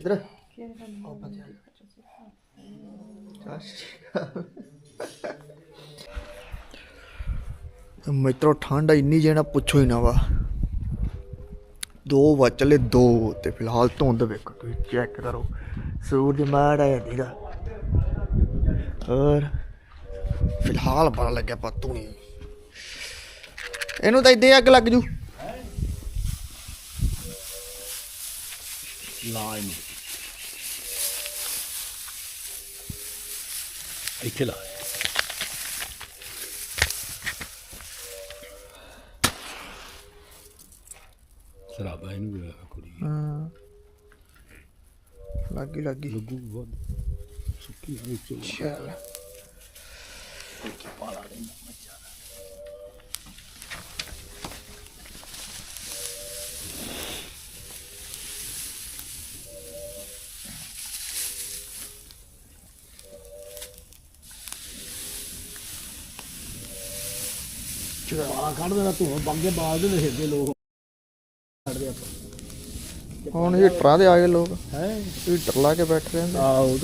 ਇਧਰ ਮਿੱਤਰੋ ਠੰਡ ਇੰਨੀ ਜਿਹੜਾ ਪੁੱਛੋ ਹੀ ਨਾ ਵਾ। ਦੋ ਵੱਜ ਚਲੇ ਦੋ ਤੇ ਫਿਲਹਾਲ ਧੁੰਦ ਵੇਖੋ ਤੁਸੀਂ ਚੈੱਕ ਕਰੋ। ਸੂਰਜ ਮਾੜਾ ਆਇਆ ਦੀਦਾ ਔਰ ਫਿਲਹਾਲ ਪਤਾ ਲੱਗਿਆ ਪਤੂ ਨਹੀਂ। ਇਹਨੂੰ ਤਾਂ ਇੱਦੇ ਅੱਗ ਲੱਗ ਜੂ। ਲਾਈਨ ਇੱਥੇ ਲਾ ਸਰਾਬਾ ਇਹਨੂੰ ਵੀ ਲਾ ਕੁੜੀ ਹਾਂ ਲੱਗੀ ਲੱਗੀ ਲੱਗੂ ਬਹੁਤ ਸੁੱਕੀ ਹੋਈ ਚੋ ਚੱਲ ਪਾਲਾ ਰਹਿੰਦਾ ਮੱਚਾ ਆ ਕੱਢ ਦੇਣਾ ਤੂੰ ਬੰਗੇ ਬਾਲ ਦੇ ਨਸ਼ੇ ਲੋਕ ਕੱਢਦੇ ਆਪਾਂ। ਹੁਣ ਹੀਟਰਾਂ ਦੇ ਆ ਗਏ ਲੋਕ। ਹੈ। ਹੀਟਰ ਲਾ ਕੇ ਬੈਠੇ ਰਹਿੰਦੇ। ਆਹੋ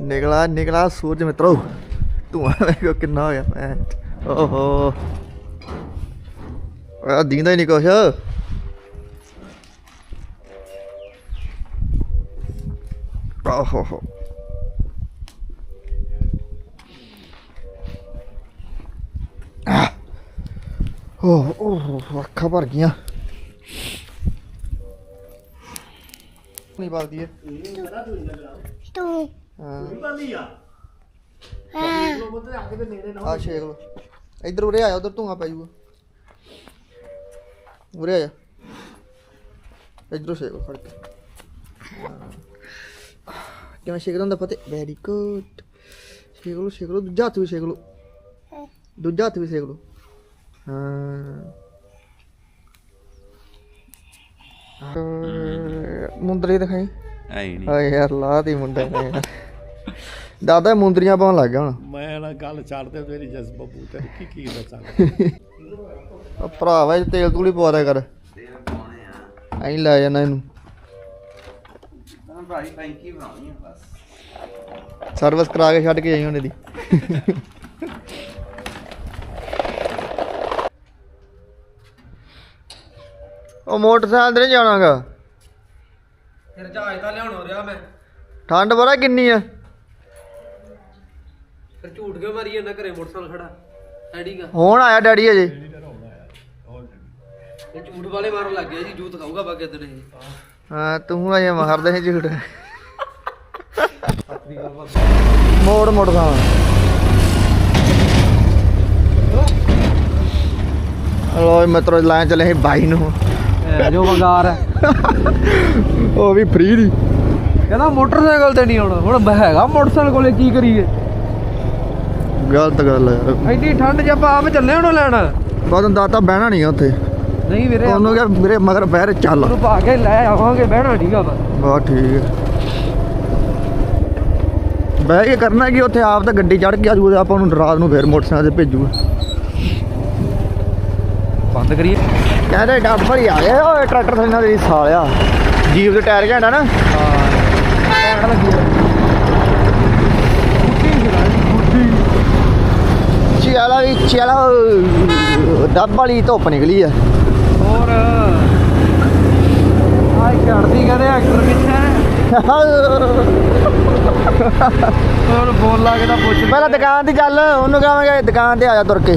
ਨਿਕਲਾ ਨਿਕਲਾ ਸੂਰਜ ਮਿੱਤਰੋ। ਧੂਆਂ ਵੇਖੋ ਕਿੰਨਾ ਹੋ ਗਿਆ ਭੈਣ ਓਹੋ। ਆ ਦੀਂਦਾ ਹੀ ਨਹੀਂ ਕੁਛ। ਆਹੋ। ਓਹ ਓਹ ਅੱਖਾਂ ਭਰ ਗਈਆਂ। ਨਹੀਂ ਬਲਦੀ ਹੈ। ਤੂੰ ਹਾਂ। ਹਾਂ। ਆ ਛੇਕ ਲੋ ਇੱਧਰ ਉਰੇ ਆਇਆ ਉਧਰ ਧੂਆਂ ਪੈ ਜੂਗਾ ਉਰੇ ਆਇਆ ਇੱਧਰੋਂ ਛੇਕ ਲੋ ਫੜ ਕੇ। ਕਿਵੇਂ ਛੇਕਦਾ ਹੁੰਦਾ ਫਤਿਹ? ਵੈਰੀ ਗੁੱਡ ਛੇਕ ਲੋ ਛੇਕ ਲੋ ਦੂਜਾ ਹੱਥ ਵੀ ਛੇਕ ਲੋ ਦੂਜਾ ਹੱਥ ਵੀ ਛੇਕ ਲੋ ਹਾਂ। ਮੁੰਦਰੀ ਦਿਖਾਈ। ਐ ਨਹੀਂ। ਓਏ ਯਾਰ ਲਾ ਦੀ ਮੁੰਡੇ ਨੇ ਯਾਰ। ਦਾਦਾ ਮੁੰਦਰੀਆਂ ਪਾਉਣ ਲੱਗ ਗਿਆ ਹੁਣ। ਮੈਂ ਨਾ ਗੱਲ ਛੱਡ ਦੇ ਮੇਰੀ ਜਸ ਬੱਬੂ ਤੇ ਕੀ ਕੀ ਦੱਸਾਂ ਆ ਭਰਾਵਾ ਇਹ ਤੇਲ ਤੂਲੀ ਪਵਾ ਦਿਆ ਕਰ। ਐਂ ਲੈ ਜਾਣਾ ਇਹਨੂੰ। ਤਾਂ ਭਾਈ ਟੈਂਕੀ ਬਣਾਉਣੀ ਆ ਬਸ। ਸਰਵਿਸ ਕਰਾ ਕੇ ਛੱਡ ਕੇ ਜਾਈ ਉਹਨੇ ਦੀ ਉਹ ਮੋਟਰਸਾਈਕਲ ਤੇ ਨਹੀਂ ਜਾਣਾਗਾ। ਫਿਰ ਜਹਾਜ਼ ਤਾਂ ਲਿਆਉਣਾ ਰਿਹਾ ਮੈਂ। ਠੰਡ ਬੜਾ ਕਿੰਨੀ ਆ? ਫਿਰ ਝੂਠ ਕਿਉਂ ਮਾਰੀ ਜਾਂਦਾ ਘਰੇ ਮੋਟਰਸਾਈਕਲ ਖੜਾ? ਐਡੀਗਾ ਹੁਣ ਆਇਆ ਡੈਡੀ ਅਜੇ। ਝੂਠ ਵਾਲੇ ਮਾਰਨ ਲੱਗ ਗਿਆ ਜੀ ਜੂਤ ਖਾਊਗਾ ਬਾਕੀ ਦਿਨ ਇਹ। ਹਾਂ ਤੂੰ ਅਜੇ ਮਾਰਦਾ ਸੀ ਝੂਠ। ਮੋੜ ਮੋਟਰਸਾਈਕਲ। ਲੋ ਮਿੱਤਰੋ ਲਾਈਨ ਚੱਲੇ ਸੀ ਬਾਈ ਨੂੰ। ਜੋ ਵਗਾਰ ਹੈ। ਉਹ ਵੀ ਫ੍ਰੀ ਦੀ। ਕਹਿੰਦਾ ਮੋਟਰਸਾਈਕਲ ਤੇ ਨਹੀਂ ਆਉਣਾ। ਹੁਣ ਹੈਗਾ ਮੋਟਰਸਾਈਕਲ ਕੋਲੇ ਕੀ ਕਰੀਏ? ਗਲਤ ਗੱਲ ਹੈ ਯਾਰ। ਐਡੀ ਠੰਡ 'ਚ ਆਪਾਂ ਆਪ ਚੱਲੇ ਹੁਣ ਲੈਣ। ਬਾਦੋਂ ਦਾਤਾ ਬਹਿਣਾ ਨਹੀਂ ਉੱਥੇ। ਨਹੀਂ ਵੀਰੇ ਉਹਨੂੰ ਕਿਹਾ ਮੇਰੇ ਮਗਰ ਬਹਿਰ ਚੱਲ। ਉਹਨੂੰ ਪਾ ਕੇ ਲੈ ਆਵਾਂਗੇ ਬਹਿਣਾ ਠੀਕਾ ਵਾ ਬਹੁਤ ਠੀਕ ਹੈ। ਬਹਿ ਕੇ ਕਰਨਾ ਕੀ ਉੱਥੇ ਆਪ ਤਾਂ ਗੱਡੀ ਚੜ੍ਹ ਕੇ ਆਜੂ ਆਪਾਂ ਨੂੰ ਰਾਤ ਨੂੰ ਫੇਰ ਮੋਟਰਸਾਈਕਲ ਤੇ ਭੇਜੂਗਾ। ਬੰਦ ਕਰੀਏ। ਕਹਿੰਦੇ ਡੱਬ ਭਰੀ ਆ ਗਏ। ਓਏ ਟਰੈਕਟਰ ਥੱਲੇ ਨਾਲ ਤੇਰੀ ਸਾਲਿਆ ਜੀਪ ਦੇ ਟਾਇਰ ਘੰਟਾ ਨਾ। ਟੈਂਡ ਲੱਗੀ ਚਲਾ ਵੀ ਚਲਾ ਡੱਬ ਵਾਲੀ ਧੁੱਪ ਨਿਕਲੀ ਆ। ਹੋਰ ਆਈ ਚੜਦੀ ਕਹਿੰਦੇ ਐਕਟਰ ਕਿੱਥੇ ਹੋਰ ਬੋਲ ਲਾ ਕੇ ਤਾਂ ਪੁੱਛ। ਪਹਿਲਾਂ ਦੁਕਾਨ ਤੇ ਚੱਲ ਉਹਨੂੰ ਕਹਾਂਗੇ ਦੁਕਾਨ ਤੇ ਆ ਜਾ ਤੁਰ ਕੇ।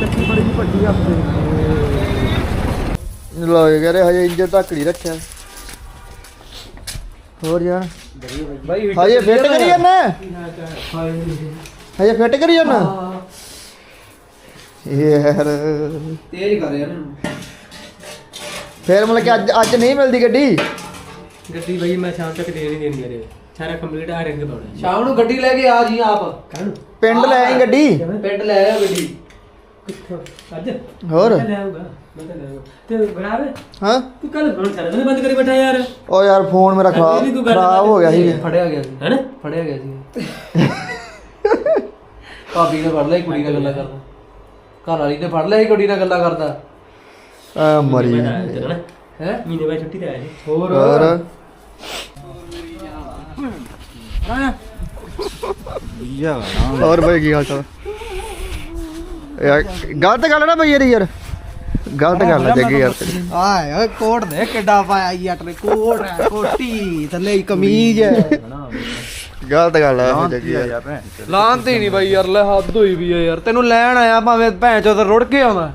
ਚੱਕੀ ਬੜੀ ਲੋ ਇਹ ਕਹਿੰਦੇ ਹਜੇ ਇੰਜਨ ਧੱਕੜੀ ਰੱਖਿਆ। ਹੋਰ ਜਾਣ ਬਾਈ ਹਜੇ ਫਿੱਟ ਕਰੀ ਜਾਂਦਾ ਹਜੇ ਫਿੱਟ ਕਰੀ ਜਾਂਦਾ ਯਾਰ। ਤੇਜ਼ ਕਰ ਯਾਰ। ਫੇਰ ਮਤਲਬ ਕਿ ਅੱਜ ਅੱਜ ਨਹੀਂ ਮਿਲਦੀ ਗੱਡੀ? ਗੱਡੀ ਬਈ ਮੈਂ ਸ਼ਾਮ ਤੱਕ ਦੇ ਨਹੀਂ ਦੇਣੀ ਮੇਰੇ ਸਾਰਾ ਕੰਪਲੀਟ ਆ ਰਿੰਗ ਪਾਉਣਾ ਸ਼ਾਮ ਨੂੰ ਗੱਡੀ ਲੈ ਕੇ ਆ ਜੀ ਆਪ। ਪਿੰਡ ਲੈ ਆਈ ਗੱਡੀ? ਪਿੰਡ ਲੈ ਆ ਗੱਡੀ। ਕਿੱਥੋਂ? ਅੱਜ? ਹੋਰ? ਮੈਂ ਲੈ ਆਊਗਾ ਮੈਂ ਤਾਂ ਲੈ ਆਊਗਾ। ਤੇ ਗਰਾਬ ਹਾਂ? ਤੂੰ ਕੱਲ ਫੋਨ ਸਾਰਾ ਦਿਨ ਬੰਦ ਕਰੀ ਬੈਠਾ ਯਾਰ। ਓ ਯਾਰ ਫੋਨ ਮੇਰਾ ਖਰਾਬ ਖਰਾਬ ਹੋ ਗਿਆ ਸੀ। ਫੜਿਆ ਗਿਆ ਸੀ। ਹੈਨਾ? ਫੜਿਆ ਗਿਆ ਸੀ। ਭਾਬੀ ਨੇ ਫੜ ਲਿਆ ਕੁੜੀ ਨਾਲ ਗੱਲਾਂ ਕਰਦਾ। ਘਰ ਵਾਲੀ ਨੇ ਫੜ ਲਿਆ ਸੀ ਕੁੜੀ ਨਾਲ ਗੱਲਾਂ ਕਰਦਾ। ਆ ਮਰੀ ਹੈ? ਮਹੀਨੇ ਬਾਅਦ ਛੁੱਟੀ ਤੇ ਆਇਆ ਹੋਰ? ਹੋਰ? ਹੋਰ ਬਈ ਕੀ ਹਾਲ ਚਾਲ? ਯਾਰ ਗਲਤ ਗੱਲ ਨਾ ਬਈ ਯਾਰ ਯਾਰ। ਗਲਤ ਗੱਲ ਹੈ ਜੱਗੀ ਯਾਰ ਤੇਰੀ। ਆਏ ਓਏ ਕੋਟ ਦੇ ਕਿੱਡਾ ਪਾਇਆ ਜੱਟ ਨੇ ਕੋਟ ਹੈ ਕੋਟੀ ਥੱਲੇ ਹੀ ਕਮੀਜ਼ ਹੈ। ਗਲਤ ਗੱਲ ਹੈ ਜੱਗੀ ਯਾਰ। ਲਾਂਤੀ ਨਹੀਂ ਬਾਈ ਯਾਰ ਲੈ ਹੱਦ ਹੋਈ ਵੀ ਹੈ ਯਾਰ। ਤੈਨੂੰ ਲੈਣ ਆਇਆ ਭਾਵੇਂ ਭੈਣ ਚੋਦ ਰੁੜ ਕੇ ਆਉਂਦਾ।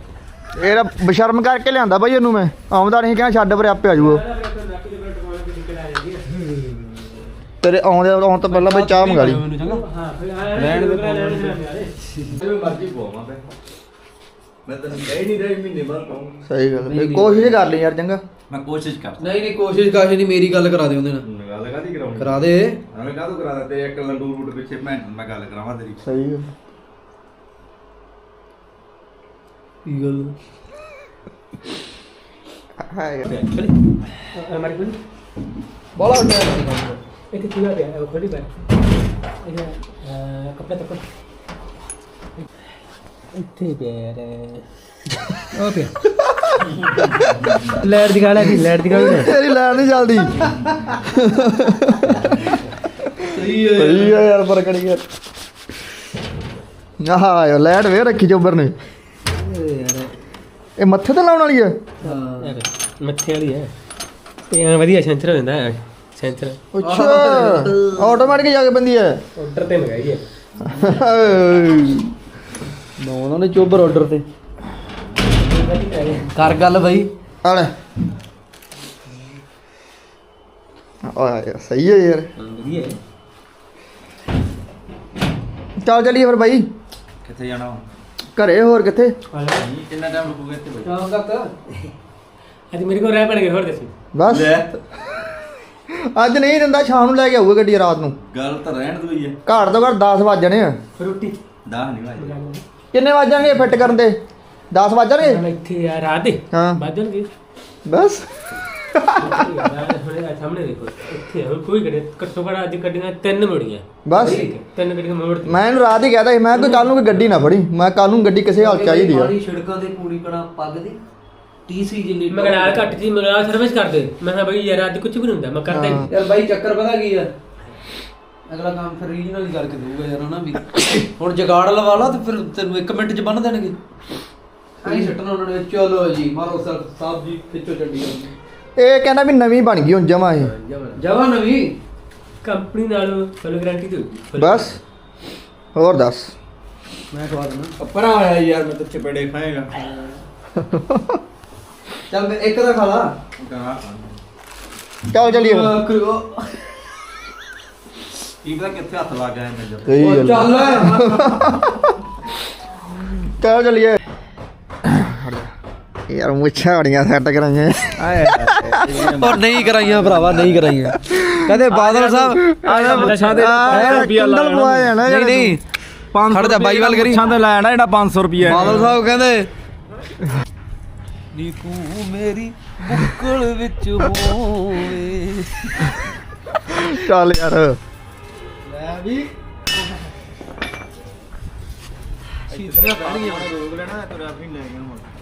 ਇਹਦਾ ਬਸ਼ਰਮ ਕਰਕੇ ਲਿਆਂਦਾ ਬਈ ਇਹਨੂੰ ਮੈਂ। ਆਉਂਦਾ ਨਹੀਂ ਕਿਹਾ ਛੱਡ ਪਰੇ ਆਪੇ ਆ ਜਾਊਗਾ ਤੇਰੇ ਆਉਂਦੇ ਆਉਣ ਤੋਂ ਪਹਿਲਾਂ ਬਈ ਚਾਹ ਮੰਗਾ ਲਈ। ਲੈਣ ਦੇ ਜਿਵੇਂ ਮਰਜ਼ੀ ਪਵਾਵਾਂ ਮੈਂ। ਮੈਂ ਤੈਨੂੰ ਕਹਿ ਨਹੀਂ ਰਿਹਾ ਮਹੀਨੇ ਬਾਅਦ ਪਾਉਂ ਸਹੀ ਗੱਲ ਬਈ ਕੋਸ਼ਿਸ਼ ਕਰ ਲਈ ਯਾਰ ਚੰਗਾ। ਮੈਂ ਕੋਸ਼ਿਸ਼ ਕਰਦਾ। ਨਹੀਂ ਨਹੀਂ ਕੋਸ਼ਿਸ਼ ਕਾਸ਼ ਨਹੀਂ ਮੇਰੀ ਗੱਲ ਕਰਾ ਦੇ ਉਹਦੇ ਨਾਲ। ਗੱਲ ਕਾਦੀ ਕਰਾਉਣੀ? ਕਰਾ ਦੇ। ਐਵੇਂ ਕਾਹਤੋਂ ਕਰਾ ਦਿੱਤੇ ਇੱਕ ਲੰਡੂ ਰੂਟ ਪਿੱਛੇ ਭੈਣ ਨਾਲ ਮੈਂ ਗੱਲ ਕਰਾਵਾਂ ਤੇਰੀ। ਸਹੀ ਗੱਲ। ਕੀ ਗੱਲ? ਹੈ ਯਾਰ ਮਾਰੀ ਕੋਈ ਬੜਾ ਟਾਈਮ ਇੱਥੇ ਚੂਹਾ ਪਿਆ ਉਹ ਖੜੀ ਪੈ ਇਹ ਕੱਪੜੇ ਤੱਕ। ਇੱਥੇ ਪਿਆ ਰੇ ਉਹ ਪਿਆ। ਲੈਟ ਦੀ ਗੱਲ ਹੈ ਕਿ ਲੈਟ ਦੀ ਗੱਲ ਹੈ ਤੇਰੀ ਲੈਣ ਨਹੀਂ ਚੱਲਦੀ। ਸਹੀ ਸਹੀ ਹੈ ਯਾਰ ਪਰ ਕੜੀ ਯਾਰ ਆਹ ਯਾਰ ਲੈਟ ਵੇ ਰੱਖੀ ਚੋਬਰ ਨੇ ਇਹ ਮੱਥੇ ਤੇ ਲਾਉਣ ਵਾਲੀ ਹੈ? ਹਾਂ। ਮੱਥੇ ਵਾਲੀ ਹੈ। ਤੇ ਐਂ ਵਧੀਆ ਸੈਂਸਰ ਹੋ ਜਾਂਦਾ ਹੈ ਸੈਂਸਰ ਅੱਛਾ ਆਟੋਮੈਟਿਕ ਜਾ ਕੇ ਬੰਦੀ ਹੈ। ਆਰਡਰ ਤੇ ਮੰਗਾਈ ਹੈ। ਨਾ ਉਹਨਾਂ ਨੇ ਚੋਬਰ ਆਰਡਰ ਤੇ। ਕਰ ਗੱਲ ਬਾਈ। ਆਲੇ। ਓਏ ਸਹੀ ਹੈ ਯਾਰ। ਵਧੀਆ। ਚੱਲ ਚਲੀਏ ਫਿਰ ਬਾਈ। ਕਿੱਥੇ ਜਾਣਾ ਘਰੇ ਹੋਰ ਕਿੱਥੇ? ਕਿੰਨਾ ਟਾਈਮ ਲੱਗੂਗਾ ਇੱਥੇ ਬਈ? ਸ਼ਾਮ ਤੱਕ ਅੱਜ ਮੇਰੇ ਕੋਲ ਰਹਿ ਪਣਗੇ ਹੋਰ ਦੱਸੀ। ਬਸ। ਅੱਜ ਨਹੀਂ ਦਿੰਦਾ ਸ਼ਾਮ ਨੂੰ ਲੈ ਕੇ ਆਊਗਾ ਗੱਡੀ ਰਾਤ ਨੂੰ। ਗੱਲ ਤਾਂ ਰਹਿਣ ਦੋ ਹੀ ਹੈ ਘਾਟ ਤੋਂ ਘੱਟ 10 ਵੱਜ ਜਾਣੇ ਆ। ਰੋਟੀ। ਦਾਹ ਨਹੀਂ ਵਾਜਦਾ। ਕਿੰਨੇ ਵੱਜ ਜਾਣਗੇ ਫਿੱਟ ਕਰਨ ਦੇ? 10 ਵੱਜ ਜਾਣਗੇ ਇੱਥੇ ਯਾਰ ਰਾਤ ਦੇ। ਹਾਂ। ਬਾਜਣਗੇ ਬਸ। ਹੁਣੇ ਸਾਹਮਣੇ ਦੇਖੋ। ਇੱਥੇ ਹੁਣ ਕੋਈ ਗੱਡੀ ਘੱਟੋ ਘੱਟ ਅੱਜ ਗੱਡੀਆਂ ਤਿੰਨ ਮੁੜੀਆਂ। ਬਸ। ਠੀਕ ਹੈ, ਤਿੰਨ ਗੱਡੀਆਂ ਮੋੜ ਮੈਂ ਇਹਨੂੰ ਰਾਤ ਹੀ ਕਹਦਾ ਸੀ ਮੈਂ ਕੋਈ ਕੱਲ ਨੂੰ ਕੋਈ ਗੱਡੀ ਨਾ ਫੜੀ। ਮੈਂ ਕੱਲ ਨੂੰ ਗੱਡੀ ਕਿਸੇ ਹਾਲ ਚਾਹੀਦੀ ਆ ਛਿੜਕਾਂ ਤੇ ਪੂਰੀ ਕਣਾ ਪੱਗ ਦੀ? ਟੀਸੀ ਜਿੰਨੀ ਮੈਂ ਕਿਹਾ ਨਾਲ ਘੱਟ ਜੀ ਮੈਂ ਨਾਲ ਸਰਵਿਸ ਕਰ ਦੇ ਮੈਂ ਕਿਹਾ ਬਈ ਯਾਰ ਅੱਜ ਕੁਝ ਵੀ ਨਹੀਂ ਹੁੰਦਾ ਮੈਂ ਕਰਦਾ। ਯਾਰ ਬਾਈ ਚੱਕਰ ਪਤਾ ਕੀ ਆ? ਅਗਲਾ ਕੰਮ ਫਿਰ ਰੀਜਨਲ ਹੀ ਕਰਕੇ ਦਊਗਾ ਯਾਰ ਹਨਾ ਵੀ ਹੁਣ ਜਗਾੜ ਲਵਾ ਲਾ ਤੇ ਫਿਰ ਤੈਨੂੰ 1 ਮਿੰਟ ਚ ਬੰਨ ਦੇਣਗੇ। ਐਂ ਛੱਟਣਾ ਉਹਨਾਂ ਨੇ ਚਲੋ ਜੀ ਮਾਰੋ ਸਰ ਸਾਹਿਬ ਜੀ ਖਿੱਚੋ ਚੱਡੀ ਇਹ ਕਹਿੰਦਾ ਵੀ ਨਵੀਂ ਬਣ ਗਈ ਹੁਣ ਜਮਾ ਇਹ। ਜਵਾ ਨਵੀਂ? ਕੰਪਨੀ ਨਾਲ ਫੁੱਲ ਗਾਰੰਟੀ ਦੇ ਹੋਊਗੀ ਬਸ। ਹੋਰ ਦੱਸ। ਮੈਂ ਖਵਾ ਦਿੰਦਾ। ਪਰਾਂ ਆਇਆ ਯਾਰ ਮੈਂ ਤੇ ਚਪੇੜੇ ਖਾਏਗਾ। ਚੱਲ ਮੈਂ ਇੱਕ ਦਾ ਖਾ ਲਾ। ਚੱਲ ਚਲੀਏ। ਫਿਰ। ਉਹ ਕਰੋ। ਕੀ ਪਤਾ ਕਿੱਥੇ ਹੱਥ ਲੱਗ ਗਿਆ ਮੇਰੇ ਸਹੀ ਉਹ ਗੱਲ ਚੱਲ ਚੱਲ ਚਲੀਏ? ਯਾਰ ਮੁੱਛਾਂ ਬੜੀਆਂ ਸੈੱਟ ਕਰਾਈਆਂ। ਪਰ ਨਹੀਂ ਕਰਾਈਆਂ ਭਰਾਵਾ ਨਹੀਂ ਕਰਾਈਆਂ। ਕਹਿੰਦੇ ਬਾਦਲ ਸਾਹਿਬ ਆਹ ਕੁੰਡਲ ਪਵਾਇਆ ਨਾ ਨਹੀਂ ਨਹੀਂ। ਖੜ ਜਾ ਬਾਈ ਵੱਲ ਕਰੀ। ਤੇ ਲੈਣਾ ਜਿਹੜਾ 500 ਰੁਪਏ ਬਾਦਲ ਸਾਹਿਬ ਕਹਿੰਦੇ ਨੀ ਤੂੰ ਮੇਰੀ ਬੁੱਕਲ ਵਿੱਚ ਹੋਵੇ। ਚੱਲ ਯਾਰ। ਲੈ ਵੀ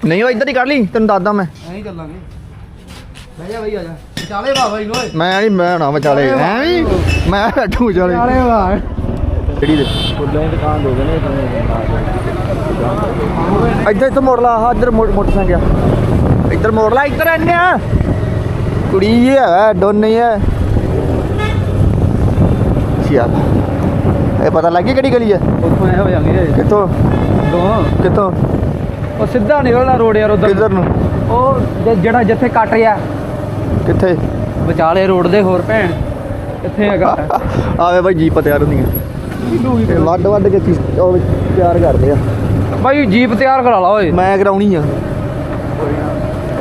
ਨਹੀਂ ਉਹ ਇੱਧਰ ਹੀ ਕਰ ਲਈ ਤੈਨੂੰ ਦੱਸਦਾ ਮੈਂ। ਐਂ ਹੀ ਚੱਲਾਂਗੇ ਬਹਿ ਜਾ ਬਈ ਆ ਜਾ। ਚਾਲੇ ਬਾਬਾ ਜੀ ਓਏ। ਮੈਂ ਨਹੀਂ ਮੈਂ ਨਾ ਵਿਚਾਲੇ ਐਵੇਂ ਹੀ? ਮੈਂ ਬੈਠੂ ਵਿਚਾਲੇ। ਚਾਲੇ ਬਾ ਕਿਹੜੀ ਦੇ? ਫੁੱਲਾਂ ਦੀ ਦੁਕਾਨ ਦੇ ਦੇਣੇ। ਇੱਧਰ ਇੱਧਰ ਮੋੜ ਲਾ ਆਹ ਇੱਧਰ ਮੋੜ ਮੋਟਰਸਾਈਕਲ ਗਿਆ ਇੱਧਰ ਮੋੜ ਲਾ ਇੱਧਰ ਆਨੇ ਆ। ਕੁੜੀ ਇਹ ਹੈ ਦੋਨੇ ਹੈ। ਸਿਆ ਇਹ ਪਤਾ ਲੱਗ ਗਿਆ ਕਿਹੜੀ ਗਲੀ ਹੈ ਉੱਥੋਂ ਐ ਹੋ ਜਾਂਗੇ ਕਿੱਥੋਂ? ਦੋ ਕਿੱਥੋਂ? ਉਹ ਸਿੱਧਾ ਨਿਕਲਣਾ ਰੋਡ ਯਾਰ ਉਧਰ ਕਿੱਧਰ ਨੂੰ? ਉਹ ਜ- ਜਿਹੜਾ ਜਿੱਥੇ ਕੱਟ ਰਿਹਾ। ਕਿੱਥੇ? ਵਿਚਾਲੇ ਰੋਡ ਦੇ ਹੋਰ ਭੈਣ। ਕਿੱਥੇ ਹੈਗਾ। ਆਵੇ ਬਾਈ ਜੀਪ ਤਿਆਰ ਹੁੰਦੀਆਂ ਇਹ ਵੱਡ ਵੱਡ ਕੇ ਚੀਜ਼ ਉਹ ਤਿਆਰ ਕਰਦੇ ਆ। ਬਾਈ ਜੀਪ ਤਿਆਰ ਕਰਾ ਲਾ ਓਏ। ਮੈਂ ਕਰਾਉਣੀ ਆ।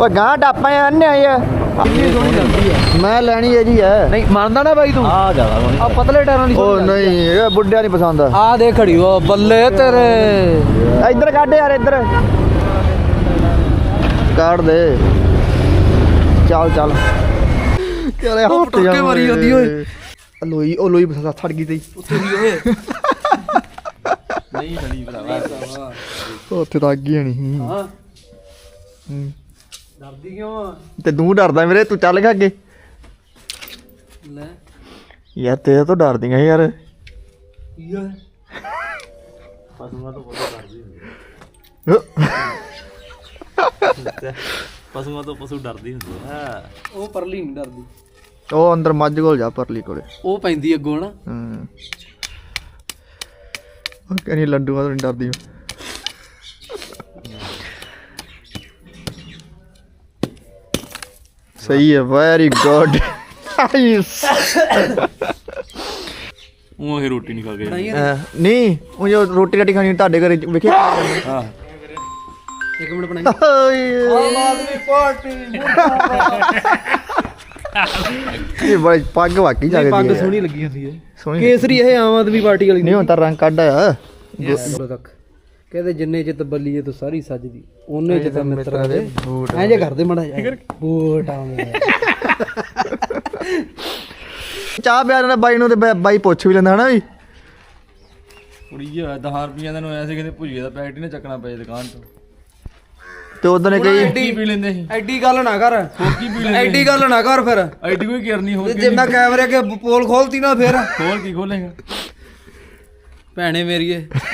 ਓਏ ਗਾਂ ਟਾਪਾਂ ਅੰਨੇ ਮੈਂ ਲੈਣੀ ਹੈ ਜੀ ਹੈ ਨਹੀਂ ਮੰਨਦਾ ਨਾ ਬਾਈ ਤੂੰ? ਆ ਜ਼ਿਆਦਾ ਆ ਪਤਲੇ ਟਾਇਰਾਂ ਦੀ ਉਹ ਨਹੀਂ ਇਹ ਬੁੱਢਿਆਂ ਨਹੀਂ ਪਸੰਦ ਆ। ਦੇ ਖੜੀ ਉਹ ਬੱਲੇ ਤੇਰੇ। ਇੱਧਰ ਕੱਢ ਯਾਰ ਇੱਧਰ। ਕੱਢ ਦੇ। ਚੱਲ ਚੱਲ। ਚਲੇ ਉਹ ਟੁੱਕੇ ਮਾਰੀ ਜਾਂਦੀ ਓਏ। ਲੋਈ ਉਹ ਲੋਈ ਬਸਾ ਥੜ ਗਈ ਤੇ ਉੱਥੇ ਵੀ ਓਏ ਉੱਥੇ ਤਾਂ ਅੱਗੀ ਨਹੀਂ। ਹਾਂ। ਹੂੰ। ਡਰਦੀ ਕਿਉਂ ਆ? ਤੇ ਤੂੰ ਡਰਦਾ ਮੇਰੇ ਤੂੰ ਚੱਲ ਗਿਆ ਅੱਗੇ। ਲੈ। ਯਾਰ ਤੇਰੇ ਤੋਂ ਡਰਦੀਆਂ ਯਾਰ। ਯਾਰ ਪਸ਼ੂਆਂ ਤੋਂ ਬਹੁਤ ਡਰਦੀ ਹੁੰਦੀ ਹੈ ਪਸ਼ੂਆਂ ਤੋਂ ਪਸ਼ੂ ਡਰਦੀ ਹੁੰਦੀ ਹੈ ਉਹ ਪਰਲੀ ਨਹੀਂ ਡਰਦੀ। ਉਹ ਅੰਦਰ ਮੱਝ ਕੋਲ ਜਾ ਪਰਲੀ ਕੋਲੇ। ਉਹ ਪੈਂਦੀ ਅੱਗੋਂ ਨਾ। ਹਾਂ। ਉਹ ਕਹਿੰਦੀ ਲੱਡੂਆਂ ਤੋਂ ਨਹੀਂ ਡਰਦੀ। ਸਹੀ ਹੈ ਵੈਰੀ ਗੁੱਡ ਉਹ ਹੀ ਰੋਟੀ ਨਹੀਂ ਖਾ ਕੇ ਜਾਂਦੀ। ਨਹੀਂ ਉਹ ਜੋ ਰੋਟੀ ਰਾਟੀ ਖਾਣੀ ਤੁਹਾਡੇ ਘਰੇ ਵੇਖਿਆ? ਹਾਂ। ਇੱਕ ਮਿੰਟ ਬਣਾਈ। ਆਮ ਆਦਮੀ ਪਾਰਟੀ ਇਹ ਬੜੀ ਪੱਗ ਵਾਕੀ ਨਹੀਂ ਪੱਗ ਜਗਦੀ ਹੈ। ਸੋਹਣੀ ਲੱਗੀ ਹੁੰਦੀ ਹੈ। ਕੇਸਰੀ ਇਹ ਆਮ ਆਦਮੀ ਪਾਰਟੀ ਵਾਲੀ ਨਹੀਂ ਹੁਣ ਤਾਂ ਰੰਗ ਕੱਢ ਆਇਆ। ਉਦੋਂ ਤੱਕ ਕਹਿੰਦੇ ਜਿੰਨੇ ਚਿਤ ਬੱਲੀਏ ਤੋਂ ਸਾਰੀ ਸੱਜਦੀ। ਉਹਨੇ ਚਿਤ ਮਿੱਤਰਾਂ ਦੇ ਬੂਟ ਐਂ ਜੇ ਕਰਦੇ ਮੜਾ ਜਾ ਬੂਟ ਆਵੇਂ ਚਾਹ ਪਿਆ ਨਾ ਬਾਈ ਨੂੰ ਤੇ ਬਾ- ਬਾਈ ਪੁੱਛ ਵੀ ਲੈਂਦਾ ਹਨਾ ਵੀ। ਕੁੜੀ ਆ 10 ਰੁਪਈਆ ਦਾ ਨੂੰ ਐ ਸੀ ਕਹਿੰਦੇ ਭੁਜੀਏ ਦਾ ਪੈਕਟ ਹੀ ਨਾ ਚੱਕਣਾ ਪਏ ਦੁਕਾਨ ਤੋਂ। ਤੇ ਉਦੋਂ ਨੇ ਕਹੀ ਕੀ ਪੀ ਲੈਂਦੇ ਸੀ। ਐਡੀ ਗੱਲ ਨਾ ਕਰ। ਕੀ ਪੀ ਲੈਂਦੇ ਐਡੀ ਗੱਲ ਨਾ ਕਰ ਫਿਰ। ਐਡੀ ਕੋਈ ਕਰਨੀ ਹੋਰ ਜੇ ਮੈਂ ਕੈਮਰੇ ਅੱਗੇ ਪੋਲ ਖੋਲਤੀ ਨਾ ਫਿਰ। ਖੋਲ ਕੀ ਖੋਲੇਗਾ? ਭੈਣੇ ਮੇਰੀਏ।